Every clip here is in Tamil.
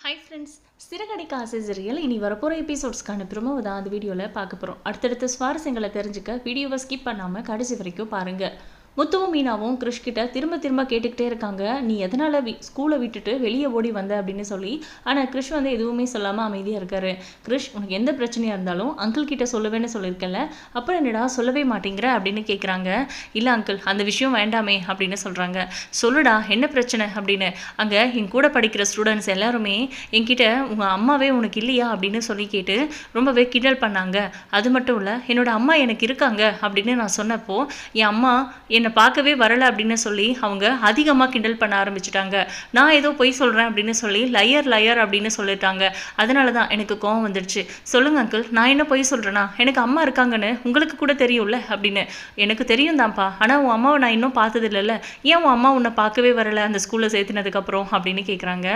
ஹை ஃப்ரெண்ட்ஸ் சிறகடிக்க ஆசை இனி வரப்போகிற எபிசோட்ஸ்க்கான ப்ரோமோ தான் அந்த வீடியோவில் பார்க்க போகிறோம் அடுத்தடுத்த சுவாரஸ்யங்களை தெரிஞ்சுக்க வீடியோவை ஸ்கிப் பண்ணாமல் கடைசி வரைக்கும் பாருங்கள் முத்துவும் மீனாவும் கிருஷ்கிட்ட திரும்ப திரும்ப கேட்டுக்கிட்டே இருக்காங்க. நீ எதனால் வி ஸ்கூலை விட்டுட்டு வெளியே ஓடி வந்த அப்படின்னு சொல்லி ஆனால் கிருஷ் வந்து எதுவுமே சொல்லாமல் அமைதியாக இருக்காரு. கிருஷ் உனக்கு எந்த பிரச்சனையாக இருந்தாலும் அங்கிள் கிட்ட சொல்லவேன்னு சொல்லியிருக்கல அப்புறம் என்னடா சொல்லவே மாட்டேங்கிற அப்படின்னு கேட்குறாங்க இல்லை அங்கிள் அந்த விஷயம் வேண்டாமே அப்படின்னு சொல்கிறாங்க சொல்லுடா என்ன பிரச்சனை அப்படின்னு. அங்கே என் கூட படிக்கிற ஸ்டூடெண்ட்ஸ் எல்லாருமே என்கிட்ட உங்கள் அம்மாவே உனக்கு இல்லையா அப்படின்னு சொல்லி கேட்டு ரொம்பவே கிண்டல் பண்ணாங்க. அது மட்டும் இல்லை என்னோட அம்மா எனக்கு இருக்காங்க அப்படின்னு நான் சொன்னப்போ என் அம்மா என்னை பார்க்கவே வரலை அப்படின்னு சொல்லி அவங்க அதிகமாக கிண்டல் பண்ண ஆரம்பிச்சிட்டாங்க. நான் ஏதோ பொய் சொல்கிறேன் அப்படின்னு சொல்லி லயர் லயர் அப்படின்னு சொல்லிட்டாங்க. அதனால தான் எனக்கு கோவம் வந்துடுச்சு சொல்லுங்க அங்கிள் நான் என்ன பொய் சொல்கிறேன்னா எனக்கு அம்மா இருக்காங்கன்னு உங்களுக்கு கூட தெரியும்ல அப்படின்னு. எனக்கு தெரியும் தான்ப்பா ஆனால் உன் அம்மாவை நான் இன்னும் பார்த்தது இல்லைல்ல ஏன் உன் அம்மா உன்னை பார்க்கவே வரலை அந்த ஸ்கூலில் சேர்த்துனதுக்கப்புறம் அப்படின்னு கேட்குறாங்க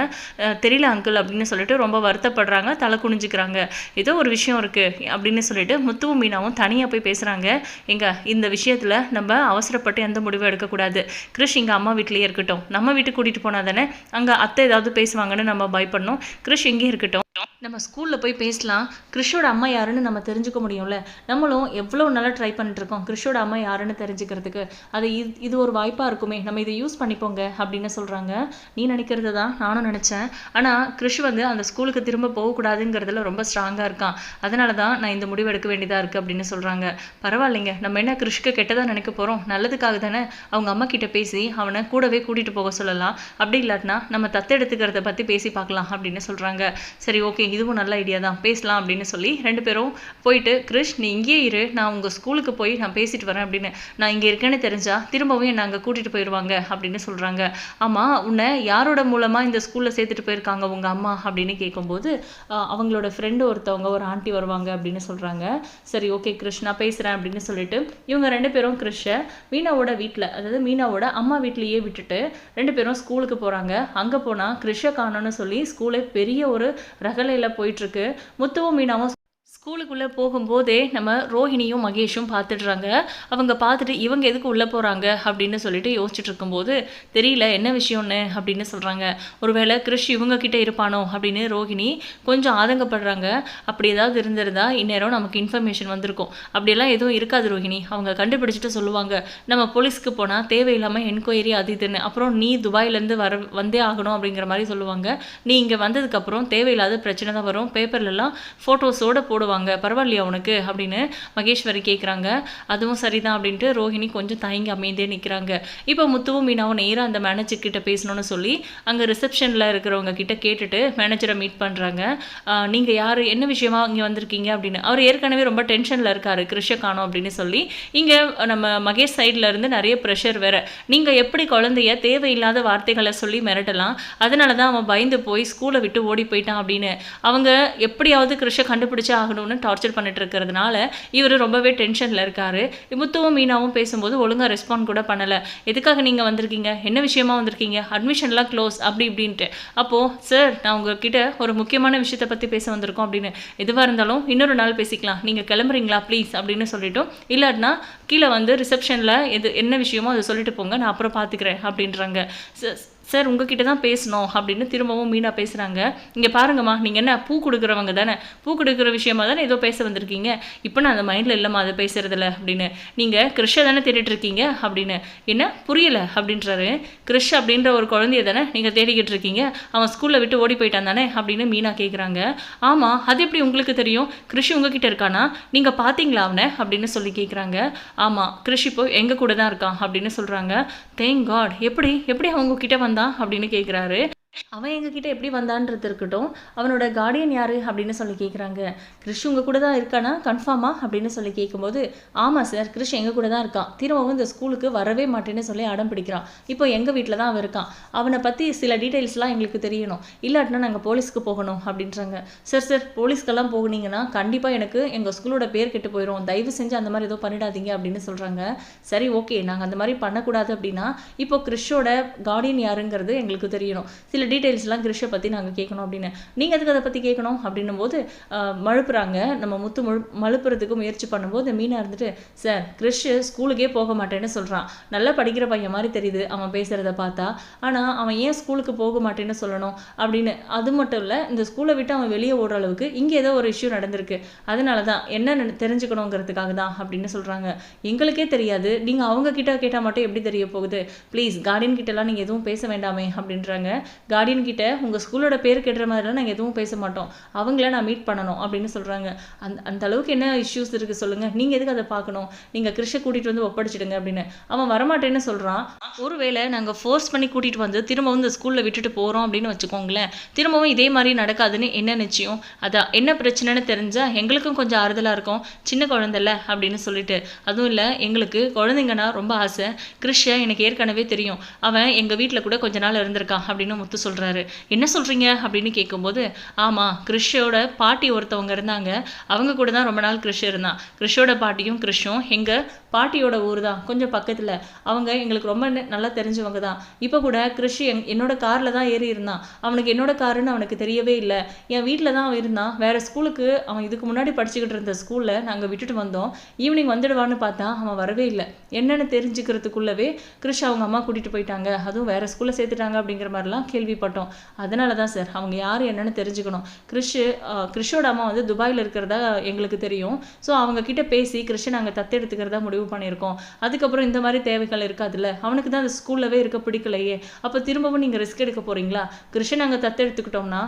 தெரியல அங்கிள் அப்படின்னு சொல்லிட்டு ரொம்ப வருத்தப்படுறாங்க தலை குனிஞ்சிக்கிறாங்க. ஏதோ ஒரு விஷயம் இருக்குது அப்படின்னு சொல்லிட்டு முத்துவும் மீனாவும் தனியாக போய் பேசுகிறாங்க எங்க இந்த விஷயத்தில் நம்ம அவசரப்பட்டு எந்த முடிவும் எடுக்கக்கூடாது. கிருஷ் இங்கே அம்மா வீட்லேயே இருக்கட்டும். நம்ம வீட்டுக்கு கூட்டிகிட்டு போனால் தானே அங்கே அத்தை ஏதாவது பேசுவாங்கன்னு நம்ம பயப்படணும். கிருஷ் இங்கேயே இருக்கட்டும். நம்ம ஸ்கூலில் போய் பேசலாம். கிருஷோட அம்மா யாருன்னு நம்ம தெரிஞ்சுக்க முடியும்ல? நம்மளும் எவ்வளோ நல்லா ட்ரை பண்ணிட்டுருக்கோம் கிருஷோட அம்மா யாருன்னு தெரிஞ்சுக்கிறதுக்கு. அது இது இது ஒரு வாய்ப்பாக இருக்குமே. நம்ம இதை யூஸ் பண்ணிப்போங்க அப்படின்னு சொல்கிறாங்க நீ நினைக்கிறது தான் நானும் நினச்சேன். ஆனால் கிருஷ் வந்து அந்த ஸ்கூலுக்கு திரும்ப போகக்கூடாதுங்கிறதுல ரொம்ப ஸ்ட்ராங்காக இருக்கான். அதனால தான் நான் இந்த முடிவு எடுக்க வேண்டியதாக இருக்குது அப்படின்னு சொல்கிறாங்க பரவாயில்லைங்க. நம்ம என்ன கிருஷ்க்கு கெட்டதாக நினைக்க போகிறோம் நல்லதுக்காக தானே அவங்க அம்மா கிட்ட பேசி அவனை கூடவே கூட்டிகிட்டு போக சொல்லலாம். அப்படி இல்லாட்டினா நம்ம தத்தெடுத்துக்கிறத பற்றி பேசி பார்க்கலாம் அப்படின்னு சொல்கிறாங்க சரி ஓகே இதுவும் நல்ல ஐடியா தான். பேசலாம் அப்படின்னு சொல்லி ரெண்டு பேரும் போயிட்டு கிருஷ் நீ இங்கேயே இரு. நான் உங்கள் ஸ்கூலுக்கு போய் நான் பேசிட்டு வரேன் அப்படின்னு. நான் இங்கே இருக்கேன்னு தெரிஞ்சால் திரும்பவும் என்னை அங்கே கூட்டிகிட்டு போயிடுவாங்க அப்படின்னு சொல்கிறாங்க ஆமாம் உன்னை யாரோட மூலமாக இந்த ஸ்கூலில் சேர்த்துட்டு போயிருக்காங்க உங்கள் அம்மா? அப்படின்னு கேட்கும்போது அவங்களோட ஃப்ரெண்டு ஒருத்தவங்க ஒரு ஆண்டி வருவாங்க அப்படின்னு சொல்கிறாங்க சரி ஓகே கிருஷ் நான் பேசுகிறேன் அப்படின்னு சொல்லிட்டு இவங்க ரெண்டு பேரும் கிருஷை மீனாவோட வீட்டில் அதாவது மீனாவோட அம்மா வீட்லேயே விட்டுட்டு ரெண்டு பேரும் ஸ்கூலுக்கு போகிறாங்க அங்கே போனால் கிருஷை காணோன்னு சொல்லி ஸ்கூலே பெரிய ஒரு ரகலையில் போயிட்டுருக்கு முத்துவும் மீனாவும் ஸ்கூலுக்குள்ளே போகும்போதே நம்ம ரோஹிணியும் மகேஷும் பார்த்துடுறாங்க. அவங்க பார்த்துட்டு இவங்க எதுக்கு உள்ளே போகிறாங்க அப்படின்னு சொல்லிட்டு யோசிச்சுட்டு இருக்கும்போது தெரியல என்ன விஷயம்னு அப்படின்னு சொல்கிறாங்க ஒருவேளை கிருஷ் இவங்கக்கிட்ட இருப்பானோ அப்படின்னு ரோஹிணி கொஞ்சம் ஆதங்கப்படுறாங்க. அப்படி ஏதாவது இருந்திருந்தா இந்நேரம் நமக்கு இன்ஃபர்மேஷன் வந்திருக்கும். அப்படியெல்லாம் எதுவும் இருக்காது ரோஹிணி. அவங்க கண்டுபிடிச்சிட்டு சொல்லுவாங்க நம்ம போலீஸ்க்கு போனால் தேவையில்லாமல் என்கொயரி அது இதுன்னு. அப்புறம் நீ துபாயிலேருந்து வர வந்தே ஆகணும் அப்படிங்கிற மாதிரி சொல்லுவாங்க. நீ இங்கே வந்ததுக்கப்புறம் தேவையில்லாத பிரச்சனை தான் வரும். பேப்பர்லலாம் ஃபோட்டோஸோடு போடுவாங்க. பரவாயில்லையா உனக்கு? அப்படின்னு மகேஸ்வரி கேட்குறாங்க அதுவும் சரிதான் அப்படின்ட்டு ரோஹிணி கொஞ்சம் தயங்கி அமைந்தே நிற்கிறாங்க இப்போ முத்துவும் மீனாவும் நேராக அந்த மேனேஜர் கிட்ட பேசணும்னு சொல்லி அங்கே ரிசப்ஷனில் இருக்கிறவங்க கிட்ட கேட்டுட்டு மேனேஜரை மீட் பண்ணுறாங்க நீங்கள் யார்? என்ன விஷயமா இங்கே வந்திருக்கீங்க? அப்படின்னு. அவர் ஏற்கனவே ரொம்ப டென்ஷனில் இருக்கார் கிருஷ காணோம் அப்படின்னு சொல்லி. இங்கே நம்ம மகேஷ் சைடில் இருந்து நிறைய ப்ரெஷர் வேற. நீங்கள் எப்படி குழந்தைய தேவையில்லாத வார்த்தைகளை சொல்லி மிரட்டலாம்? அதனால தான் அவன் பயந்து போய் ஸ்கூலை விட்டு ஓடி போயிட்டான் அப்படின்னு. அவங்க எப்படியாவது கிருஷ கண்டுபிடிச்சே ஒன்று டார்ச்சர் பண்ணிட்டு இருக்கிறதுனால இவர் ரொம்பவே டென்ஷனில் இருக்காரு. முத்துவும் மீனாவும் பேசும்போது ஒழுங்காக ரெஸ்பாண்ட் கூட பண்ணலை. எதுக்காக நீங்கள் வந்திருக்கீங்க? என்ன விஷயமா வந்திருக்கீங்க? அட்மிஷன்லாம் க்ளோஸ் அப்படி இப்படின்ட்டு. அப்போது சார் நான் உங்ககிட்ட ஒரு முக்கியமான விஷயத்தை பற்றி பேச வந்திருக்கோம் அப்படின்னு. எதுவாக இருந்தாலும் இன்னொரு நாள் பேசிக்கலாம். நீங்கள் கிளம்புறீங்களா? ப்ளீஸ் அப்படின்னு சொல்லிட்டோம். இல்லாட்டினா கீழே வந்து ரிசப்ஷனில் எது என்ன விஷயமோ அதை சொல்லிட்டு போங்க. நான் அப்புறம் பார்த்துக்கிறேன் அப்படின்றாங்க. சார் உங்ககிட்ட தான் பேசணும் அப்படின்னு திரும்பவும் மீனா பேசுகிறாங்க இங்கே பாருங்கம்மா நீங்கள் என்ன பூ கொடுக்குறவங்க தானே? பூ கொடுக்குற விஷயமா தானே ஏதோ பேச வந்திருக்கீங்க? இப்போ நான் அந்த மைண்டில் இல்லைம்மா அதை பேசுறதில்ல அப்படின்னு. நீங்கள் கிருஷ்ண தானே தேடிட்டுருக்கீங்க அப்படின்னு. என்ன? புரியல அப்படின்றாரு. கிருஷ் அப்படின்ற ஒரு குழந்தைய தானே நீங்கள் தேடிக்கிட்டு இருக்கீங்க? அவன் ஸ்கூலில் விட்டு ஓடி போயிட்டான் தானே? அப்படின்னு மீனா கேட்குறாங்க ஆமாம் அது எப்படி உங்களுக்கு தெரியும்? கிருஷ் உங்ககிட்ட இருக்கானா? நீங்கள் பார்த்தீங்களா அவனை? அப்படின்னு சொல்லி கேட்குறாங்க ஆமாம் கிருஷ் இப்போ எங்கள் கூட தான் இருக்கான் அப்படின்னு சொல்கிறாங்க தேங்க் காட் எப்படி? எப்படி அவங்க கிட்ட தான் அப்படின்னு கேட்குறாரு அவன் எங்ககிட்ட எப்படி வந்தான்றது இருக்கட்டும். அவனோட கார்டியன் யாரு அப்படின்னு சொல்லி கேட்குறாங்க கிறிஷ் உங்கள் கூட தான் இருக்கானா? கன்ஃபார்மா அப்படின்னு சொல்லி கேட்கும்போது ஆமாம் சார் கிருஷ் எங்கள் கூட தான் இருக்கான். திரும்பவும் இந்த ஸ்கூலுக்கு வரவே மாட்டேன்னு சொல்லி அடம் பிடிக்கிறான். இப்போ எங்கள் வீட்டில் தான் அவன் இருக்கான். அவனை பற்றி சில டீட்டெயில்ஸ்லாம் எங்களுக்கு தெரியணும். இல்லாட்டினா நாங்கள் போலீஸ்க்கு போகணும் அப்படின்றாங்க. சார் சார் போலீஸ்க்கெல்லாம் போனீங்கன்னா கண்டிப்பாக எனக்கு எங்கள் ஸ்கூலோட பேர் கெட்டு போயிடும் தயவு செஞ்சு அந்த மாதிரி எதுவும் பண்ணிடாதீங்க அப்படின்னு சொல்கிறாங்க சரி ஓகே நாங்கள் அந்த மாதிரி பண்ணக்கூடாது அப்படின்னா இப்போ கிறிஷோட கார்டியன் யாருங்கிறது எங்களுக்கு தெரியணும். சில சில டீட்டெயில்ஸ்லாம் கிரிஷை பற்றி நாங்கள் கேட்கணும் அப்படின்னு. நீங்கள் எதுக்கு அதை பற்றி கேட்கணும் அப்படின்னும் போது மழுப்புறாங்க. நம்ம முத்து மழு மழுப்புறதுக்கு முயற்சி பண்ணும்போது மீனா இருந்துட்டு சார் கிரிஷ் ஸ்கூலுக்கே போக மாட்டேன்னு சொல்கிறான் நல்லா படிக்கிற பையன் மாதிரி தெரியுது. அவன் பேசுகிறத பார்த்தா. ஆனால் அவன் ஏன் ஸ்கூலுக்கு போக மாட்டேன்னு சொல்லணும்? அப்படின்னு. அது மட்டும் இல்லை இந்த ஸ்கூலை விட்டு அவன் வெளியே ஓடுற அளவுக்கு இங்கே ஏதோ ஒரு இஷ்யூ நடந்திருக்கு. அதனால தான் என்ன தெரிஞ்சுக்கணுங்கிறதுக்காக தான் அப்படின்னு சொல்கிறாங்க எங்களுக்கே தெரியாது. நீங்கள் அவங்க கிட்ட கேட்டால் மட்டும் எப்படி தெரிய போகுது? ப்ளீஸ் கார்டியன் கிட்டலாம் நீங்கள் எதுவும் பேச வேண்டாமே அப்படின்றாங்க. கார்டியன் கிட்ட உங்கள் ஸ்கூலோட பேர் கெடுற மாதிரிலாம் நாங்கள் எதுவும் பேச மாட்டோம். அவங்கள நான் மீட் பண்ணணும் அப்படின்னு சொல்கிறாங்க அந்த அந்த அளவுக்கு என்ன இஷ்யூஸ் இருக்குது சொல்லுங்கள் நீங்கள் எதுக்கு அதை பார்க்கணும்? நீங்கள் கிருஷ்ண கூட்டிகிட்டு வந்து ஒப்படைச்சிடுங்க அப்படின்னு. அவன் வரமாட்டேன்னு சொல்கிறான் ஒருவேளை நாங்கள் ஃபோர்ஸ் பண்ணி கூட்டிகிட்டு வந்து திரும்பவும் இந்த ஸ்கூலில் விட்டுட்டு போகிறோம் அப்படின்னு வச்சுக்கோங்களேன். திரும்பவும் இதே மாதிரி நடக்காதுன்னு என்ன நிச்சயம்? அதான் என்ன பிரச்சனைன்னு தெரிஞ்சால் எங்களுக்கும் கொஞ்சம் ஆறுதலாக இருக்கும். சின்ன குழந்தைல அப்படின்னு சொல்லிட்டு. அதுவும் இல்லை எங்களுக்கு குழந்தைங்கன்னா ரொம்ப ஆசை. கிருஷ்ய எனக்கு ஏற்கனவே தெரியும். அவன் எங்கள் வீட்டில் கூட கொஞ்ச நாள் இருந்திருக்கான் அப்படின்னு முத்து சொல்கிறாரு என்ன சொல்கிறீங்க அப்படின்னு கேட்கும்போது ஆமாம் கிருஷோட பாட்டி ஒருத்தவங்க இருந்தாங்க. அவங்க கூட தான் ரொம்ப நாள் கிருஷ் இருந்தான். கிருஷோட பாட்டியும் கிருஷும் எங்கள் பாட்டியோட ஊர் தான். கொஞ்சம் பக்கத்தில். அவங்க எங்களுக்கு ரொம்ப நல்லா தெரிஞ்சவங்க தான். இப்போ கூட கிருஷ் எங் என்னோட காரில் தான் ஏறி இருந்தான். அவனுக்கு என்னோட காருன்னு அவனுக்கு தெரியவே இல்லை. என் வீட்டில் தான் அவன் இருந்தான். வேறு ஸ்கூலுக்கு அவன் இதுக்கு முன்னாடி படிச்சுக்கிட்டு இருந்த ஸ்கூலில் நாங்கள் விட்டுட்டு வந்தோம். ஈவினிங் வந்துடுவான்னு பார்த்தா அவன் வரவே இல்லை. என்னென்னு தெரிஞ்சுக்கிறதுக்குள்ளவே கிருஷ் அவங்க அம்மா கூட்டிகிட்டு போயிட்டாங்க. அதுவும் வேறு ஸ்கூலில் சேர்த்துட்டாங்க அப்படிங்கிற மாதிரிலாம் கேள்வி கேள்விப்பட்டோம். அதனால தான் சார் அவங்க யார் என்னன்னு தெரிஞ்சுக்கணும். கிறிஷு கிறிஷோட அம்மா வந்து துபாயில் இருக்கிறதா எங்களுக்கு தெரியும். ஸோ அவங்க கிட்ட பேசி கிருஷை நாங்கள் தத்தெடுத்துக்கிறதா முடிவு பண்ணியிருக்கோம். அதுக்கப்புறம் இந்த மாதிரி தேவைகள் இருக்காதுல்ல. அவனுக்கு தான் அந்த ஸ்கூல்லவே இருக்க பிடிக்கலையே. அப்போ திரும்பவும் நீங்கள் ரிஸ்க் எடுக்க போறீங்களா? கிருஷை நாங்கள் தத்தெடுத்துக்கிட்டோம்னா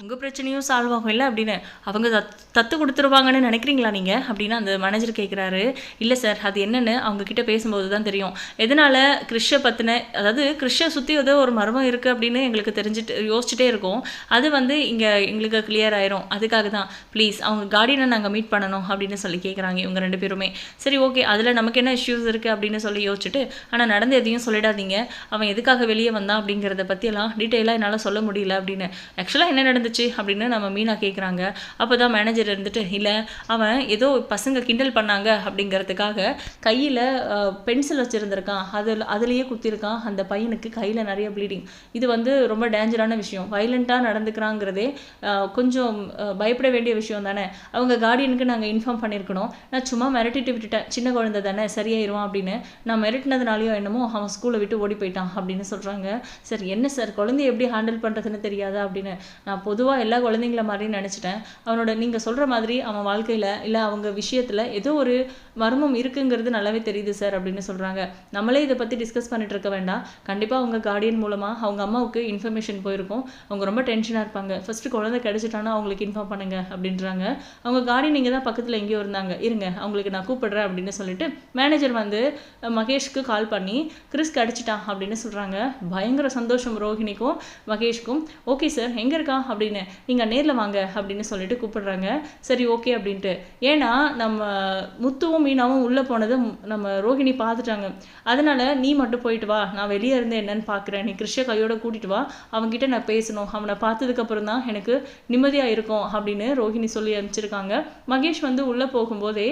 உங்கள் பிரச்சனையும் சால்வ் ஆகும். இல்லை அப்படின்னு அவங்க தத் தத்து கொடுத்துருவாங்கன்னு நினைக்கிறீங்களா நீங்கள் அப்படின்னு அந்த மேனேஜர் கேட்குறாரு இல்லை சார் அது என்னென்னு அவங்கக்கிட்ட பேசும்போது தான் தெரியும். எதனால் கிறிஷை பற்றின அதாவது கிறிஷை சுற்றி ஏதோ ஒரு மர்மம் இருக்குது அப்படின்னு எங்களுக்கு தெரிஞ்சுட்டு யோசிச்சுட்டே இருக்கோம். அது வந்து இங்கே எங்களுக்கு கிளியர் ஆயிரும். அதுக்காக தான். ப்ளீஸ் அவங்க கார்டியனை நாங்கள் மீட் பண்ணணும் அப்படின்னு சொல்லி கேட்குறாங்க இவங்க ரெண்டு பேருமே. சரி ஓகே அதில் நமக்கு என்ன இஷ்யூஸ் இருக்குது அப்படின்னு சொல்லி யோசிச்சுட்டு ஆனால் நடந்து எதையும் சொல்லிடாதீங்க. அவன் எதுக்காக வெளியே வந்தான் அப்படிங்கிறத பற்றியெல்லாம் டீட்டெயிலாக என்னால் சொல்ல முடியல அப்படின்னு. ஆக்சுவலாக என்ன நடந்துச்சு அப்படின்னு நம்ம மீனா கேட்குறாங்க அப்போ தான் மேனேஜர் இருந்துட்டு இல்லை அவன் ஏதோ பசங்க கிண்டல் பண்ணாங்க. அப்படிங்கிறதுக்காக கையில் பென்சில் வச்சுருந்துருக்கான். அதில் அதுலேயே குத்திருக்கான். அந்த பையனுக்கு கையில் நிறைய ப்ளீடிங் இது வந்து ரொம்ப டேஞ்சரான விஷயம். வைலண்ட்டாக நடந்துக்கிறாங்கிறதே கொஞ்சம் பயப்பட வேண்டிய விஷயம் தானே. அவங்க கார்டியனுக்கு நாங்கள் இன்ஃபார்ம் பண்ணியிருக்கணும் நான் சும்மா மிரட்டிட்டு விட்டுட்டேன். சின்ன குழந்தை தானே சரியாயிருவான் அப்படின்னு. நான் மிரட்டினதுனாலையோ என்னமோ அவன் ஸ்கூலை விட்டு ஓடி போயிட்டான் அப்படின்னு சொல்கிறாங்க சார் என்ன சார்? குழந்தைய எப்படி ஹேண்டில் பண்ணுறதுன்னு தெரியாதா அப்படின்னு. நான் பொதுவாக எல்லா குழந்தைங்கள மாதிரி நினச்சிட்டேன். அவனோட நீங்கள் சொல்கிற மாதிரி அவன் வாழ்க்கையில் இல்லை அவங்க விஷயத்தில் ஏதோ ஒரு மர்மம் இருக்குங்கிறது நல்லாவே தெரியுது சார் அப்படின்னு சொல்கிறாங்க நம்மளே இதை பற்றி டிஸ்கஸ் பண்ணிட்டு இருக்க வேண்டாம். கண்டிப்பாக அவங்க கார்டியன் மூலமாக அவங்க அம்மாவுக்கு இன்ஃபர்மேஷன் போயிருக்கும். அவங்க ரொம்ப டென்ஷனாக இருப்பாங்க. ஃபஸ்ட்டு குழந்தை கிடச்சிட்டானா அவங்களுக்கு இன்ஃபார்ம் பண்ணுங்க அப்படின்றாங்க. அவங்க கார்டியன் இங்கே தான் பக்கத்தில் எங்கேயோ இருந்தாங்க. இருங்க அவங்களுக்கு நான் கூப்பிடுறேன் அப்படின்னு சொல்லிட்டு மேனேஜர் வந்து மகேஷ்க்கு கால் பண்ணி கிறிஸ் கிடச்சிட்டான் அப்படின்னு சொல்கிறாங்க பயங்கர சந்தோஷம் ரோஹிணிக்கும் மகேஷ்க்கும். ஓகே சார் எங்கே இருக்கான்? அப்படின்னு. நீங்கள் நேரில் வாங்க அப்படின்னு சொல்லிட்டு கூப்பிடுறாங்க. சரி ஓகே அப்படின்ட்டு. ஏன்னா நம்ம முத்துவும் மீனாவும் உள்ளே போனதை நம்ம ரோஹிணி பார்த்துட்டாங்க. அதனால நீ மட்டும் போயிட்டு வா. நான் வெளியே இருந்து என்னன்னு பார்க்குறேன் நீ கிருஷ்ண கையோட கூட்டிட்டு வா. அவன்கிட்ட நான் பேசணும். அவனை பார்த்ததுக்கப்புறம் தான் எனக்கு நிம்மதியாக இருக்கும். அப்படின்னு ரோஹிணி சொல்லி அனுப்பிச்சிருக்காங்க. மகேஷ் வந்து உள்ளே போகும்போதே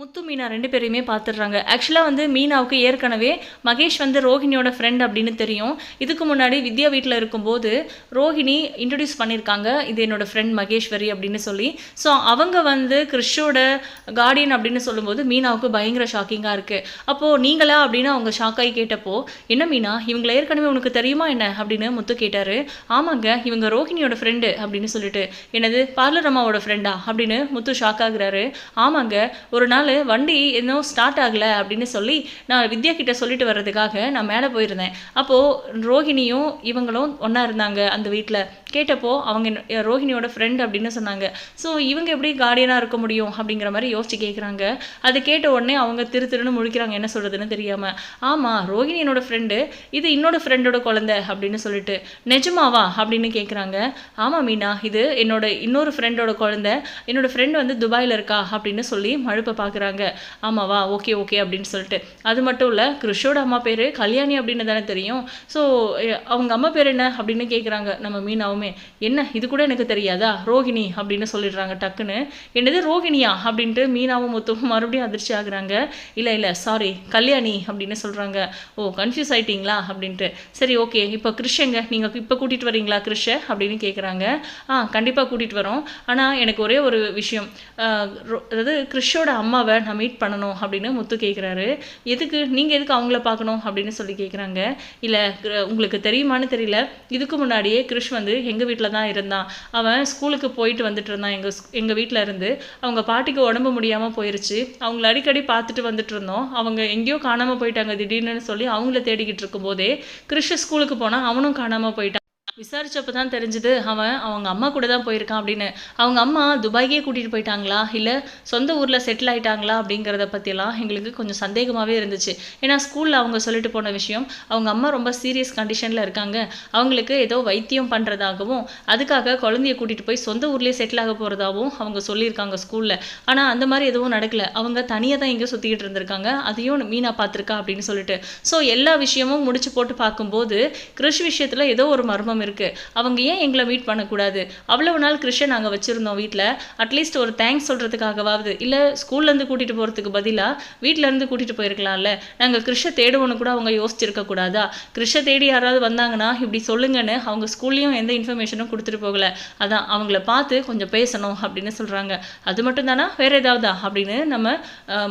முத்து மீனா ரெண்டு பேரையுமே பார்த்துடுறாங்க. ஆக்சுவலாக வந்து மீனாவுக்கு ஏற்கனவே மகேஷ் வந்து ரோஹிணியோட ஃப்ரெண்ட் அப்படின்னு தெரியும். இதுக்கு முன்னாடி வித்யா வீட்டில் இருக்கும்போது ரோஹிணி இன்ட்ரடியூஸ் பண்ணியிருக்காங்க. இது என்னோட ஃப்ரெண்ட் மகேஸ்வரி அப்படின்னு சொல்லி. ஸோ அவங்க வந்து கிறிஷோட கார்டியன் அப்படின்னு சொல்லும்போது மீனாவுக்கு பயங்கர ஷாக்கிங்காக இருக்குது அப்போது நீங்களா? அப்படின்னு அவங்க ஷாக்காகி கேட்டப்போ என்ன மீனா? இவங்களை ஏற்கனவே உனக்கு தெரியுமா என்ன? அப்படின்னு முத்து கேட்டார். ஆமாங்க இவங்க ரோஹிணியோட ஃப்ரெண்டு அப்படின்னு சொல்லிட்டு. என்னது பார்லர் அம்மாவோட ஃப்ரெண்டா அப்படின்னு முத்து ஷாக் ஆகுறாரு. ஆமாங்க ஒரு நாள் வண்டி இன்னும் ஸ்டார்ட் ஆகலை அப்படின்னு சொல்லி நான் வித்யா கிட்ட சொல்லிட்டு வர்றதுக்காக நான் மேலே போயிருந்தேன். அப்போது ரோஹிணியும் இவங்களும் ஒன்றா இருந்தாங்க அந்த வீட்டில் கேட்டப்போ அவங்க என்ன- ரோஹிணியோட ஃப்ரெண்ட் அப்படின்னு சொன்னாங்க. ஸோ இவங்க எப்படி கார்டியனாக இருக்க முடியும் அப்படிங்கிற மாதிரி யோசிச்சு கேட்குறாங்க அதை கேட்ட உடனே அவங்க திரு திருன்னு முழிக்கிறாங்க என்ன சொல்கிறதுன்னு தெரியாமல் ஆமாம் ரோஹிணி என்னோட ஃப்ரெண்டு இது இன்னோட ஃப்ரெண்டோட குழந்தை அப்படின்னு சொல்லிட்டு. நிஜமாவா? அப்படின்னு கேட்குறாங்க ஆமாம் மீனா இது என்னோட இன்னொரு ஃப்ரெண்டோட குழந்தை. என்னோட ஃப்ரெண்டு வந்து துபாயில் இருக்கா? அப்படின்னு சொல்லி மழுப்பை பார்க்குறாங்க ஆமாவா? ஓகே ஓகே அப்படின்னு சொல்லிட்டு. அது மட்டும் இல்லை கிருஷோட அம்மா பேர் கல்யாணி அப்படின்னு தானே தெரியும். ஸோ அவங்க அம்மா பேர் என்ன அப்படின்னு கேட்குறாங்க நம்ம மீனாவும் மீனாவுமே என்ன இது கூட எனக்கு தெரியாதா? ரோஹிணி அப்படின்னு சொல்லிடுறாங்க டக்குன்னு. என்னது ரோகிணியா அப்படின்ட்டு மீனாவும் முத்துவும் மறுபடியும் அதிர்ச்சி ஆகுறாங்க. இல்லை இல்லை சாரி கல்யாணி அப்படின்னு சொல்கிறாங்க ஓ கன்ஃபியூஸ் ஆயிட்டீங்களா? அப்படின்ட்டு. சரி ஓகே இப்போ கிருஷ்ணங்க நீங்கள் இப்போ கூட்டிகிட்டு வரீங்களா கிருஷ? அப்படின்னு கேட்குறாங்க ஆ கண்டிப்பாக கூட்டிகிட்டு வரோம். ஆனால் எனக்கு ஒரே ஒரு விஷயம். அதாவது கிருஷோட அம்மாவை நான் மீட் பண்ணணும் அப்படின்னு முத்து கேட்குறாரு எதுக்கு? நீங்கள் எதுக்கு அவங்கள பார்க்கணும் அப்படின்னு சொல்லி கேட்குறாங்க இல்லை உங்களுக்கு தெரியுமான்னு தெரியல. இதுக்கு முன்னாடியே கிருஷ் வந்து எங்கள் வீட்டில் தான் இருந்தான். அவன் ஸ்கூலுக்கு போயிட்டு வந்துட்டு இருந்தான். எங்கள் எங்கள் வீட்டில் இருந்து. அவங்க பாட்டிக்கு உடம்பு முடியாமல் போயிருச்சு. அவங்கள அடிக்கடி பார்த்துட்டு வந்துட்டு இருந்தோம். அவங்க எங்கேயோ காணாமல் போயிட்டாங்க திடீர்னு சொல்லி அவங்கள தேடிக்கிட்டு இருக்கும்போதே கிருஷ் ஸ்கூலுக்கு போனால் அவனும் காணாமல் போயிட்டான். விசாரித்தப்போ தான் தெரிஞ்சது அவன் அவங்க அம்மா கூட தான் போயிருக்கான் அப்படின்னு. அவங்க அம்மா துபாய்க்கே கூட்டிகிட்டு போயிட்டாங்களா? இல்லை சொந்த ஊரில் செட்டில் ஆகிட்டாங்களா அப்படிங்கிறத பற்றிலாம் எங்களுக்கு கொஞ்சம் சந்தேகமாகவே இருந்துச்சு. ஏன்னா ஸ்கூலில் அவங்க சொல்லிட்டு போன விஷயம் அவங்க அம்மா ரொம்ப சீரியஸ் கண்டிஷனில் இருக்காங்க. அவங்களுக்கு ஏதோ வைத்தியம் பண்ணுறதாகவும் அதுக்காக குழந்தைய கூட்டிகிட்டு போய் சொந்த ஊர்லேயே செட்டில் ஆக போகிறதாகவும் அவங்க சொல்லியிருக்காங்க ஸ்கூலில் ஆனால் அந்த மாதிரி எதுவும் நடக்கல. அவங்க தனியாக தான் எங்கேயோ சுற்றிக்கிட்டு இருந்திருக்காங்க. அதையும் மீனா பார்த்துருக்கா அப்படின்னு சொல்லிட்டு. ஸோ எல்லா விஷயமும் முடிச்சு போட்டு பார்க்கும்போது கிருஷ் விஷயத்தில் ஏதோ ஒரு மர்மம் இருக்குது இருக்கு. அவங்க ஏன் எங்களை மீட் பண்ணக்கூடாது? அவ்வளவு நாள் கிருஷ்ணன் நாங்கள் வச்சுருந்தோம் வீட்டில் அட்லீஸ்ட் ஒரு தேங்க்ஸ் சொல்கிறதுக்காகவாவது இல்லை ஸ்கூல்லேருந்து கூட்டிகிட்டு போகிறதுக்கு பதிலாக வீட்டிலேருந்து கூட்டிகிட்டு போயிருக்கலாம்ல. நாங்கள் கிருஷ்ண தேடுவோன்னு கூட அவங்க யோசிச்சிருக்கக்கூடாதா கிருஷ்ண தேடி யாராவது வந்தாங்கன்னா இப்படி சொல்லுங்கன்னு அவங்க ஸ்கூல்லையும் எந்த இன்ஃபர்மேஷனும் கொடுத்துட்டு போகல. அதான் அவங்கள பார்த்து கொஞ்சம் பேசணும் அப்படின்னு சொல்கிறாங்க அது மட்டும் தானா வேற ஏதாவதா? அப்படின்னு நம்ம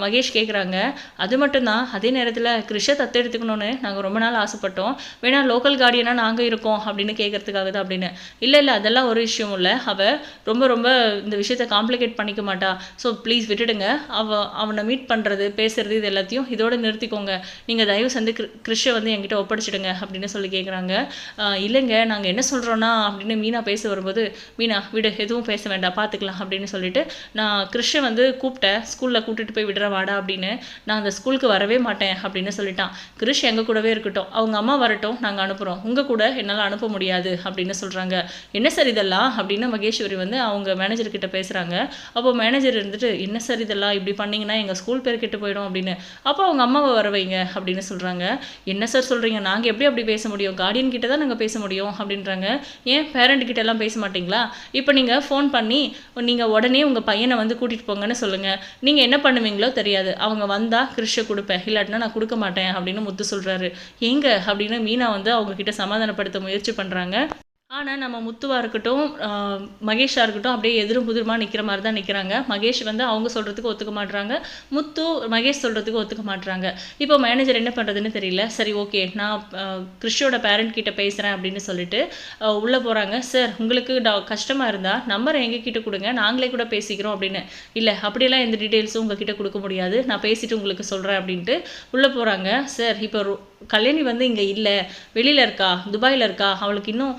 மகேஷ் கேட்குறாங்க அது மட்டும்தான். அதே நேரத்தில் கிருஷ தத்தெடுத்துக்கணும்னு நாங்கள் ரொம்ப நாள் ஆசைப்பட்டோம். வேணா லோக்கல் கார்டியனாக நாங்கள் இருக்கோம் அப்படின்னு கேட்கறதுக்காக தான் அப்படின்னு. இல்லை இல்லை அதெல்லாம் ஒரு விஷயம் இல்லை. அவள் ரொம்ப ரொம்ப இந்த விஷயத்த காம்ப்ளிகேட் பண்ணிக்க மாட்டா. ஸோ ப்ளீஸ் விட்டுடுங்க. அவ அவனை மீட் பண்ணுறது பேசுறது இது எல்லாத்தையும் இதோட நிறுத்திக்கோங்க. நீங்கள் தயவு செஞ்சு கிரு- கிருஷை வந்து என்கிட்ட ஒப்படைச்சிடுங்க அப்படின்னு சொல்லி கேட்குறாங்க இல்லைங்க நாங்கள் என்ன சொல்கிறோன்னா அப்படின்னு மீனா பேச வரும்போது மீனா விடு எதுவும் பேச வேண்டாம் பார்த்துக்கலாம் அப்படின்னு சொல்லிட்டு நான் கிறிஷை வந்து கூப்பிட்டேன். ஸ்கூலில் கூட்டிட்டு போய் விடுற வாடா அப்படின்னு. நான் அந்த ஸ்கூலுக்கு வரவே மாட்டேன் அப்படின்னு சொல்லிட்டான். கிறிஷ் எங்கள் கூடவே இருக்கட்டும். அவங்க அம்மா வரட்டும் நாங்கள் அனுப்புகிறோம் உங்கள் கூட என்னால் அனுப்ப முடியாது. அப்படின்னு சொல்கிறாங்க என்ன சார் இதெல்லாம்? அப்படின்னு மகேஸ்வரி வந்து அவங்க மேனேஜர்கிட்ட பேசுகிறாங்க அப்போ மேனேஜர் இருந்துட்டு என்ன சார் இதெல்லாம்? இப்படி பண்ணிங்கன்னா எங்கள் ஸ்கூல் பேர் கெட்டு போயிடும் அப்படின்னு. அப்போ அவங்க அம்மாவை வர வைங்க அப்படின்னு சொல்கிறாங்க என்ன சார் சொல்கிறீங்க நாங்கள் எப்படி அப்படி பேச முடியும்? கார்டியன் கிட்ட தான் நாங்கள் பேச முடியும் அப்படின்றாங்க. ஏன் பேரண்ட் கிட்ட எல்லாம் பேச மாட்டிங்களா? இப்போ நீங்கள் ஃபோன் பண்ணி நீங்கள் உடனே உங்கள் பையனை வந்து கூட்டிகிட்டு போங்கன்னு சொல்லுங்கள் நீங்கள் என்ன பண்ணுவீங்களோ தெரியாது. அவங்க வந்தால் கிறிஷை கொடுப்பேன். இல்லாட்டினா நான் கொடுக்க மாட்டேன் அப்படின்னு முத்து சொல்கிறாரு எங்க அப்படின்னு மீனா வந்து அவங்க கிட்ட சமாதானப்படுத்த முயற்சி பண்ணுறாங்க ஆனால் நம்ம முத்துவாக இருக்கட்டும் மகேஷாக இருக்கட்டும் அப்படியே எதிரும் புதிருமா நிற்கிற மாதிரி தான் நிற்கிறாங்க மகேஷ் வந்து அவங்க சொல்கிறதுக்கு ஒத்துக்க மாட்டுறாங்க முத்து மகேஷ் சொல்கிறதுக்கு ஒத்துக்க மாட்டுறாங்க இப்போ மேனேஜர் என்ன பண்ணுறதுன்னு தெரியல. சரி ஓகே நான் கிறிஷோட பேரண்ட் கிட்ட பேசுகிறேன் அப்படின்னு சொல்லிட்டு உள்ளே போகிறாங்க சார் உங்களுக்கு டா- கஷ்டமாக இருந்தால் நம்பரை எங்ககிட்ட கொடுங்க. நாங்களே கூட பேசிக்கிறோம் அப்படின்னு. இல்லை அப்படியெல்லாம் எந்த டீட்டெயில்ஸும் உங்ககிட்ட கொடுக்க முடியாது. நான் பேசிட்டு உங்களுக்கு சொல்கிறேன் அப்படின்ட்டு உள்ளே போகிறாங்க சார் இப்போ கல்யாணி வந்து இங்கே இல்லை. வெளியில் இருக்கா? துபாயில் இருக்கா? அவளுக்கு இன்னும்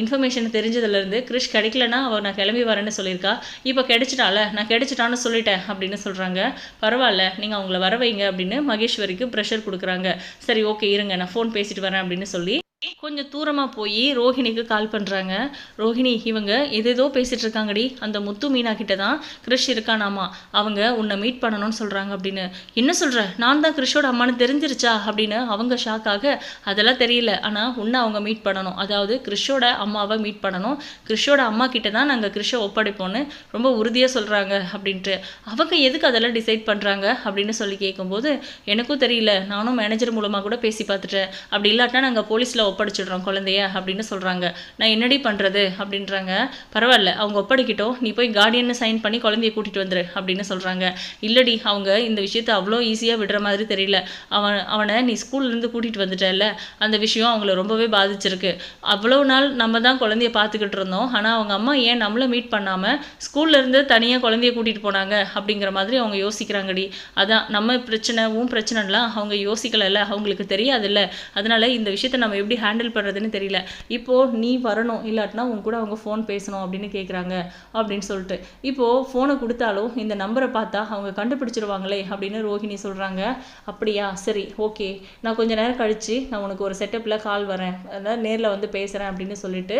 இன்ஃபர்மேஷன் தெரிஞ்சதுலேருந்து கிறிஷ் கிடைக்கலனா அவள் நான் கிளம்பி வரேன்னு சொல்லியிருக்கா. இப்போ கிடைச்சிட்டால நான் கிடைச்சிட்டான்னு சொல்லிட்டேன் அப்படின்னு சொல்கிறாங்க பரவாயில்ல நீங்கள் அவங்கள வர வைங்க அப்படின்னு மகேஸ்வரிக்கு ப்ரெஷர் கொடுக்குறாங்க. சரி ஓகே இருங்க. நான் ஃபோன் பேசிட்டு வரேன் அப்படின்னு சொல்லி கொஞ்சம் தூரமாக போய் ரோஹிணிக்கு கால் பண்ணுறாங்க ரோஹிணி இவங்க எதேதோ பேசிகிட்டு இருக்காங்கடி. அந்த முத்து மீனா கிட்ட தான் கிறிஷ் இருக்கானாமா. அவங்க உன்னை மீட் பண்ணணும்னு சொல்கிறாங்க அப்படின்னு. என்ன சொல்கிற நான் தான் கிறிஷோட அம்மான்னு தெரிஞ்சிருச்சா அப்படின்னு அவங்க ஷாக்காக அதெல்லாம் தெரியல. ஆனால் உன்னை அவங்க மீட் பண்ணணும். அதாவது கிறிஷோட அம்மாவை மீட் பண்ணணும். கிறிஷோட அம்மா கிட்ட தான் நாங்கள் கிறிஷை ஒப்படைப்போம்னு ரொம்ப உறுதியாக சொல்கிறாங்க அப்படின்ட்டு. அவங்க எதுக்கு அதெல்லாம் டிசைட் பண்ணுறாங்க அப்படின்னு சொல்லி கேட்கும்போது எனக்கும் தெரியல. நானும் மேனேஜர் மூலமாக கூட பேசி பார்த்துட்டேன். அப்படி இல்லாட்டினா நாங்கள் போலீஸில் ஒப்படைச்சிடுறோம் குழந்தைய அப்படின்னு சொல்கிறாங்க நான் என்னடி பண்ணுறது அப்படின்றாங்க. பரவாயில்ல அவங்க ஒப்படைக்கிட்டோம். நீ போய் கார்டியன்னு சைன் பண்ணி குழந்தைய கூட்டிகிட்டு வந்துரு அப்படின்னு சொல்கிறாங்க இல்லடி அவங்க இந்த விஷயத்தை அவ்வளோ ஈஸியாக விடுற மாதிரி தெரியல. அவன் அவனை நீ ஸ்கூல்லேருந்து கூட்டிகிட்டு வந்துட்டல அந்த விஷயம் அவங்கள ரொம்பவே பாதிச்சிருக்கு. அவ்வளோ நாள் நம்ம தான் குழந்தைய பார்த்துக்கிட்டு இருந்தோம். ஆனால் அவங்க அம்மா ஏன் நம்மளை மீட் பண்ணாமல் ஸ்கூல்லேருந்து தனியாக குழந்தைய கூட்டிகிட்டு போனாங்க அப்படிங்கிற மாதிரி அவங்க யோசிக்கிறாங்கடி. அதான் நம்ம பிரச்சனை உன் பிரச்சனைலாம் அவங்க யோசிக்கலைல்ல அவங்களுக்கு தெரியாதுல்ல. அதனால் இந்த விஷயத்தை நம்ம எப்படி ஹேண்டில் பண்ணுறதுன்னு தெரியல. இப்போது நீ வரணும் இல்லாட்டினா உன் கூட அவங்க ஃபோன் பேசணும் அப்படின்னு கேட்குறாங்க அப்படின்னு சொல்லிட்டு. இப்போது ஃபோனை கொடுத்தாலும் இந்த நம்பரை பார்த்தா அவங்க கண்டுபிடிச்சிருவாங்களே அப்படின்னு ரோஹிணி சொல்கிறாங்க அப்படியா? சரி ஓகே நான் கொஞ்சம் நேரம் கழித்து நான் உனக்கு ஒரு செட்டப்பில் கால் வரேன். அதாவது நேரில் வந்து பேசுகிறேன் அப்படின்னு சொல்லிட்டு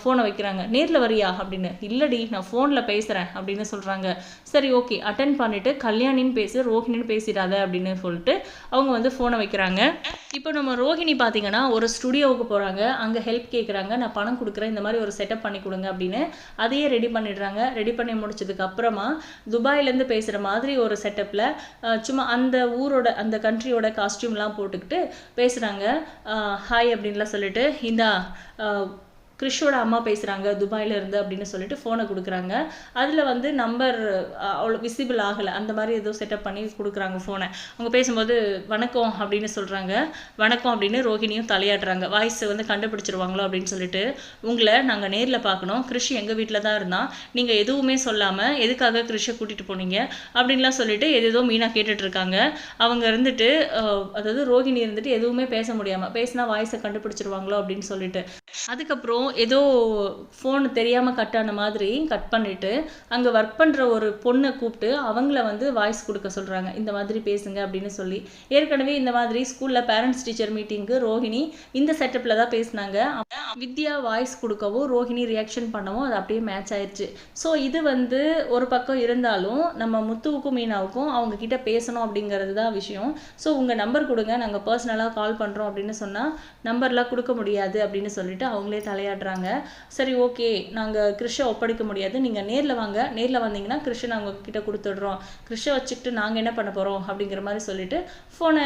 ஃபோனை வைக்கிறாங்க. நேரில் வரியா? அப்படின்னு. இல்லடி நான் ஃபோனில் பேசுகிறேன் அப்படின்னு சொல்கிறாங்க சரி ஓகே அட்டன் பண்ணிவிட்டு கல்யாணின்னு பேசு ரோஹிணின்னு பேசிடாத அப்படின்னு சொல்லிட்டு அவங்க வந்து ஃபோனை வைக்கிறாங்க. இப்போ நம்ம ரோஹிணி பார்த்தீங்கன்னா ஒரு ஸ்டுடியோவுக்கு போகிறாங்க அங்கே ஹெல்ப் கேட்குறாங்க நான் பணம் கொடுக்குறேன் இந்த மாதிரி ஒரு செட்டப் பண்ணி கொடுங்க அப்படின்னு அதையே ரெடி பண்ணிடுறாங்க. ரெடி பண்ணி முடிச்சதுக்கு அப்புறமா துபாயிலேருந்து பேசுகிற மாதிரி ஒரு செட்டப்பில் சும்மா அந்த ஊரோட அந்த கண்ட்ரியோட காஸ்டியூம்லாம் போட்டுக்கிட்டு பேசுகிறாங்க ஹாய் அப்படின்லாம் சொல்லிட்டு இந்தா கிறிஷோட அம்மா பேசுகிறாங்க துபாயில் இருந்து அப்படின்னு சொல்லிட்டு ஃபோனை கொடுக்குறாங்க. அதில் வந்து நம்பர் அவ்வளோ விசிபிள் ஆகலை. அந்த மாதிரி ஏதோ செட்டப் பண்ணி கொடுக்குறாங்க ஃபோனை அவங்க பேசும்போது வணக்கம் அப்படின்னு சொல்கிறாங்க வணக்கம் அப்படின்னு ரோஹிணியும் தலையாடுறாங்க வாய்ஸ் வந்து கண்டுபிடிச்சிருவாங்களோ அப்படின்னு சொல்லிட்டு உங்களை நாங்கள் நேரில் பார்க்கணும். கிறிஷ் எங்கள் வீட்டில் தான் இருந்தான் நீங்கள் எதுவுமே சொல்லாமல் எதுக்காக கிறிஷை கூட்டிகிட்டு போனீங்க? அப்படின்லாம் சொல்லிட்டு எதேதோ மீனாக கேட்டுட்ருக்காங்க அவங்க இருந்துட்டு அதாவது ரோஹிணி இருந்துட்டு எதுவுமே பேச முடியாமல் பேசினா வாய்ஸை கண்டுபிடிச்சிருவாங்களோ அப்படின்னு சொல்லிட்டு. அதுக்கப்புறம் ஏதோ ஃபோன் தெரியாமல் கட் ஆன மாதிரி கட் பண்ணிவிட்டு அங்கே ஒர்க் பண்ணுற ஒரு பொண்ணை கூப்பிட்டு அவங்கள வந்து வாய்ஸ் கொடுக்க சொல்கிறாங்க இந்த மாதிரி பேசுங்க அப்படின்னு சொல்லி. ஏற்கனவே இந்த மாதிரி ஸ்கூலில் பேரண்ட்ஸ் டீச்சர் மீட்டிங்க்கு ரோஹிணி இந்த செட்டப்பில் தான் பேசினாங்க. வித்யா வாய்ஸ் கொடுக்கவும் ரோஹிணி ரியாக்ஷன் பண்ணவும் அது அப்படியே மேட்ச் ஆயிடுச்சு ஸோ இது வந்து ஒரு பக்கம் இருந்தாலும் நம்ம முத்துவுக்கும் மீனாவுக்கும் அவங்க கிட்ட பேசணும் அப்படிங்கிறது தான் விஷயம். ஸோ உங்கள் நம்பர் கொடுங்க. நாங்கள் பர்சனலாக கால் பண்ணுறோம் அப்படின்னு சொன்னால் நம்பர்லாம் கொடுக்க முடியாது அப்படின்னு சொல்லிட்டு அவங்களே தலையாடுறாங்க சரி ஓகே. நாங்கள் கிருஷை ஒப்படைக்க முடியாது. நீங்கள் நேரில் வாங்க. நேரில் வந்தீங்கன்னா கிருஷை நாங்கள் கிட்ட கொடுத்துட்றோம். கிருஷை வச்சுக்கிட்டு நாங்கள் என்ன பண்ண போகிறோம் அப்படிங்கிற மாதிரி சொல்லிட்டு ஃபோனை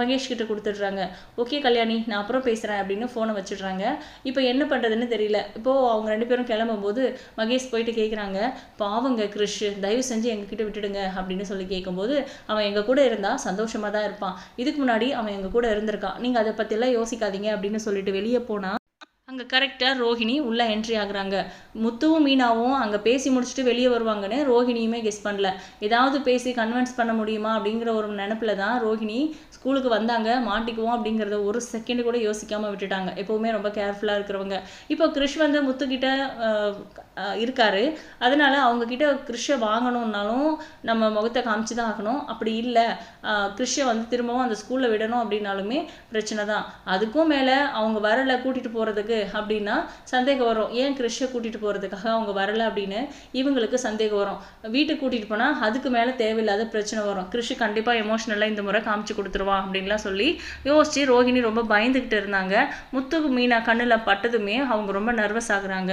மகேஷ் கிட்ட கொடுத்துட்றாங்க. ஓகே கல்யாணி. நான் அப்புறம் பேசுகிறேன் அப்படின்னு ஃபோனை வச்சிடுறாங்க. இப்போ என்ன பண்ணுறதுன்னு தெரியல. இப்போது அவங்க ரெண்டு பேரும் கிளம்பும்போது மகேஷ் போயிட்டு கேட்குறாங்க பாவங்க கிருஷ் தயவு செஞ்சு எங்ககிட்ட விட்டுடுங்க அப்படின்னு சொல்லி கேட்கும்போது அவன் எங்கள் கூட இருந்தால் சந்தோஷமாக தான் இருப்பான். இதுக்கு முன்னாடி அவன் எங்கள் கூட இருந்திருக்கான். நீங்கள் அதை பற்றியெல்லாம் யோசிக்காதீங்க அப்படின்னு சொல்லிட்டு வெளியே போனால் அங்கே கரெக்டாக ரோஹிணி உள்ளே என்ட்ரி ஆகுறாங்க. முத்துவும் மீனாவும் அங்கே பேசி முடிச்சுட்டு வெளியே வருவாங்கன்னு ரோஹிணியுமே கெஸ் பண்ணல. ஏதாவது பேசி கன்வின்ஸ் பண்ண முடியுமா அப்படிங்கிற ஒரு நினப்பில் தான் ரோஹிணி ஸ்கூலுக்கு வந்தாங்க. மாட்டிக்குவோம் அப்படிங்கிறத ஒரு செகண்ட் கூட யோசிக்காமல் விட்டுட்டாங்க. எப்போவுமே ரொம்ப கேர்ஃபுல்லாக இருக்கிறவங்க. இப்போ கிறிஷ் வந்து முத்துக்கிட்ட இருக்காரு. அதனால அவங்கக்கிட்ட கிறிஷை வாங்கணும்னாலும் நம்ம முகத்தை காமிச்சு தான் ஆகணும். அப்படி இல்லை. கிறிஷை வந்து திரும்பவும் அந்த ஸ்கூலில் விடணும் அப்படின்னாலுமே பிரச்சனை தான். அதுக்கும் மேலே அவங்க வரலை கூட்டிகிட்டு போகிறதுக்கு அப்படின்னா சந்தேகம் வரும். ஏன் கிறிஷை கூட்டிகிட்டு போகிறதுக்காக அவங்க வரலை அப்படின்னு இவங்களுக்கு சந்தேகம் வரும். வீட்டுக்கு கூட்டிகிட்டு போனால் அதுக்கு மேலே தேவையில்லாத பிரச்சனை வரும். கிருஷி கண்டிப்பாக எமோஷ்னலாக இந்த முறை காமிச்சு கொடுத்துருவான் அப்படின்லாம் சொல்லி யோசிச்சு ரோஹிணி ரொம்ப பயந்துக்கிட்டு இருந்தாங்க. முத்துக்கு மீனா கண்ணில் பட்டதுமே அவங்க ரொம்ப நர்வஸ் ஆகுறாங்க.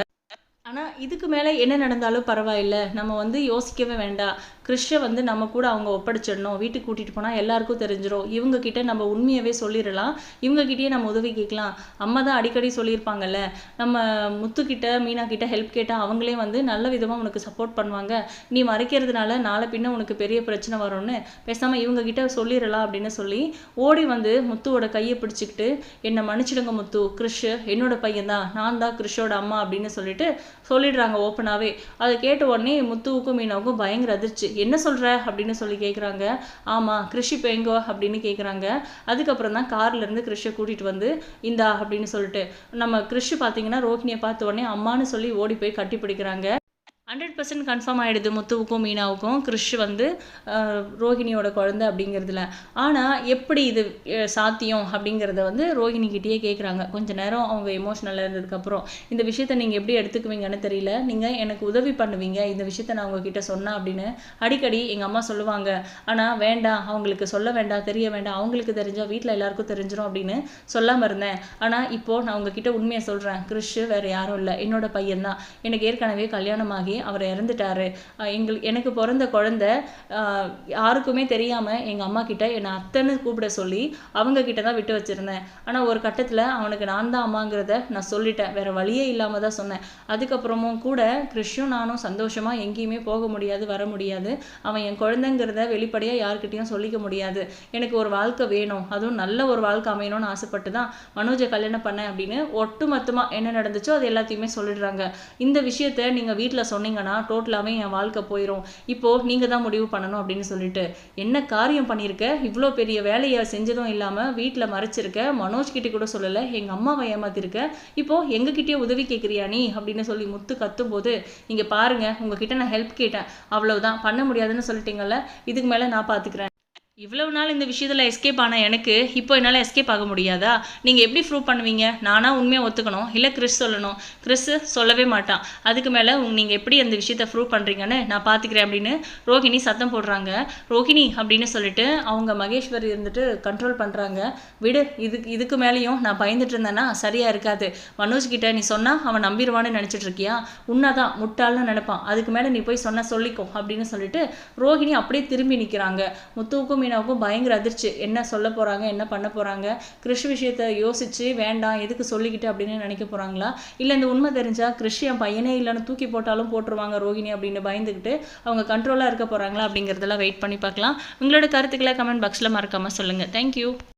ஆனால் இதுக்கு மேலே என்ன நடந்தாலும் பரவாயில்ல. நம்ம வந்து யோசிக்கவே வேண்டாம். கிறிஷை வந்து நம்ம கூட அவங்க ஒப்படைச்சிடணும் வீட்டுக்கு கூட்டிகிட்டு போனால் எல்லாருக்கும் தெரிஞ்சிடும் இவங்க கிட்ட நம்ம உண்மையவே சொல்லிடலாம். இவங்க கிட்டயே நம்ம உதவி கேட்கலாம். அம்மா தான் அடிக்கடி சொல்லியிருப்பாங்கல்ல நம்ம முத்துக்கிட்ட மீனா கிட்ட ஹெல்ப் கேட்டால் அவங்களே வந்து நல்ல விதமாக உனக்கு சப்போர்ட் பண்ணுவாங்க. நீ மறைக்கிறதுனால நாளை பின்ன உனக்கு பெரிய பிரச்சனை வரும்னு பேசாமல் இவங்க கிட்ட சொல்லிடலாம் அப்படின்னு சொல்லி ஓடி வந்து முத்துவோட கையை பிடிச்சிக்கிட்டு என்னை மன்னிச்சிடுங்க முத்து. கிறிஷ் என்னோட பையன் தான். நான் தான் கிறிஷோட அம்மா அப்படின்னு சொல்லிட்டு சொல்லிடுறாங்க ஓப்பனாகவே அதை கேட்ட உடனே முத்துவுக்கும் மீனாவுக்கும் பயங்கர அதிர்ச்சி. என்ன சொல்கிற அப்படின்னு சொல்லி கேட்குறாங்க ஆமாம் கிருஷி இப்போ எங்கோ? அப்படின்னு கேட்குறாங்க அதுக்கப்புறம் தான் கார்லேருந்து கிருஷியை கூட்டிகிட்டு வந்து இந்தா அப்படின்னு சொல்லிட்டு. நம்ம கிருஷி பார்த்தீங்கன்னா ரோஹினியை பார்த்த உடனே அம்மான்னு சொல்லி ஓடி போய் கட்டி பிடிக்கிறாங்க. ஹண்ட்ரட் பர்சன்ட் கன்ஃபார்ம் ஆகிடுது முத்துவுக்கும் மீனாவுக்கும். கிறிஷ் வந்து ரோஹிணியோட குழந்தை அப்படிங்கிறதுல. ஆனால் எப்படி இது சாத்தியம் அப்படிங்கிறத வந்து ரோஹிணிக்கிட்டேயே கேட்குறாங்க கொஞ்ச நேரம் அவங்க எமோஷ்னலாக இருந்ததுக்கப்புறம் இந்த விஷயத்த நீங்கள் எப்படி எடுத்துக்குவீங்கன்னு தெரியல. நீங்கள் எனக்கு உதவி பண்ணுவீங்க. இந்த விஷயத்த நான் உங்ககிட்ட சொன்னேன் அப்படின்னு அடிக்கடி எங்கள் அம்மா சொல்லுவாங்க. ஆனால் வேண்டாம். அவங்களுக்கு சொல்ல வேண்டாம் தெரிய வேண்டாம். அவங்களுக்கு தெரிஞ்சால் வீட்டில் எல்லாருக்கும் தெரிஞ்சிடும் அப்படின்னு சொல்லாமல் இருந்தேன். ஆனால் இப்போது நான் உங்ககிட்ட உண்மையை சொல்கிறேன் கிறிஷ் வேறு யாரும் இல்லை. என்னோட பையன்தான். எனக்கு ஏற்கனவே கல்யாணமாகி அவர் இறந்துட்டாரு. எங்கள் எனக்கு பிறந்த குழந்தை யாருக்குமே தெரியாமல் எங்கள் அம்மா கிட்ட என்னை அத்தைன்னு கூப்பிட சொல்லி அவங்க கிட்ட தான் விட்டு வச்சுருந்தேன். ஆனால் ஒரு கட்டத்தில் அவனுக்கு நான் தான் அம்மாங்கிறத நான் சொல்லிட்டேன். வேற வழியே இல்லாமல் தான் சொன்னேன். அதுக்கப்புறமும் கூட கிறிஷும் நானும் சந்தோஷமாக எங்கேயுமே போக முடியாது வர முடியாது. அவன் என் குழந்தைங்கிறத வெளிப்படையாக யார்கிட்டயும் சொல்லிக்க முடியாது. எனக்கு ஒரு வாழ்க்கை வேணும். அதுவும் நல்ல ஒரு வாழ்க்கை அமையணும்னு ஆசைப்பட்டு தான் மனோஜை கல்யாணம் பண்ணேன் அப்படின்னு ஒட்டுமொத்தமாக என்ன நடந்துச்சோ அது எல்லாத்தையுமே சொல்லிடுறாங்க. இந்த விஷயத்த நீங்கள் வீட்டில் சொன்னீங்கன்னா டோட்டலாகவே என் வாழ்க்கை போயிடும் இப்போது நீங்கள் தான் முடிவு பண்ணணும் அப்படின்னு சொல்லிட்டு. என்ன காரியம் பண்ணியிருக்க? இவ்வளோ பெரிய வேலையை செஞ்சதும் இல்லாமல் வீட்டில் மறைச்சிருக்க? மனோஜ் கிட்டே கூட சொல்லலை. எங்கள் அம்மாவை ஏமாத்திருக்க? இப்போது எங்ககிட்டயே உதவி கேட்குறியா நீ? அப்படின்னு சொல்லி முத்து கத்தும்போது இங்கே பாருங்கள் உங்ககிட்ட நான் ஹெல்ப் கேட்டேன். அவ்வளோதான் பண்ண முடியாதுன்னு சொல்லிட்டீங்கல்ல? இதுக்கு மேலே நான் பார்த்துக்கிறேன் இவ்வளவு நாள் இந்த விஷயத்தில் எஸ்கேப் ஆன எனக்கு இப்போ என்னால் எஸ்கேப் ஆக முடியாதா? நீங்கள் எப்படி ப்ரூவ் பண்ணுவீங்க? நானாக உண்மையாக ஒத்துக்கணும். இல்லை கிறிஸ் சொல்லணும். கிறிஸ் சொல்லவே மாட்டான். அதுக்கு மேலே நீங்கள் எப்படி அந்த விஷயத்தை ப்ரூவ் பண்ணுறீங்கன்னு நான் பார்த்துக்கிறேன் அப்படின்னு ரோஹிணி சத்தம் போடுறாங்க. ரோஹிணி அப்படின்னு சொல்லிட்டு அவங்க மகேஸ்வரி இருந்துட்டு கண்ட்ரோல் பண்ணுறாங்க விடு இதுக்கு இதுக்கு மேலேயும் நான் பயந்துட்டு இருந்தேன்னா சரியாக இருக்காது. மனோஜ் கிட்ட நீ சொன்னால் அவன் நம்பிடுவான்னு நினச்சிட்டு இருக்கியா? உன்னாதான் முட்டாள்னு நினைப்பான். அதுக்கு மேலே நீ போய் சொன்ன சொல்லிக்கோ அப்படின்னு சொல்லிட்டு ரோஹிணி அப்படியே திரும்பி நிற்கிறாங்க முத்துவுக்கும் மீனாவுக்கும் பயங்கர அதிர்ச்சி. என்ன சொல்ல போகிறாங்க என்ன பண்ண போகிறாங்க கிறிஷ் விஷயத்தை யோசிச்சு வேண்டாம் எதுக்கு சொல்லிக்கிட்டு அப்படின்னு நினைக்க போகிறாங்களா இல்லை இந்த உண்மை தெரிஞ்சா கிறிஷ் என் பையனே இல்லைன்னு தூக்கி போட்டாலும் போட்டுருவாங்க ரோஹிணி அப்படின்னு பயந்துக்கிட்டு அவங்க கண்ட்ரோலாக இருக்க போகிறாங்களா அப்படிங்கிறதெல்லாம் வெயிட் பண்ணி பார்க்கலாம். உங்களோட கருத்துக்களை கமெண்ட் பாக்ஸில் மறக்காமல் சொல்லுங்கள் தேங்க்யூ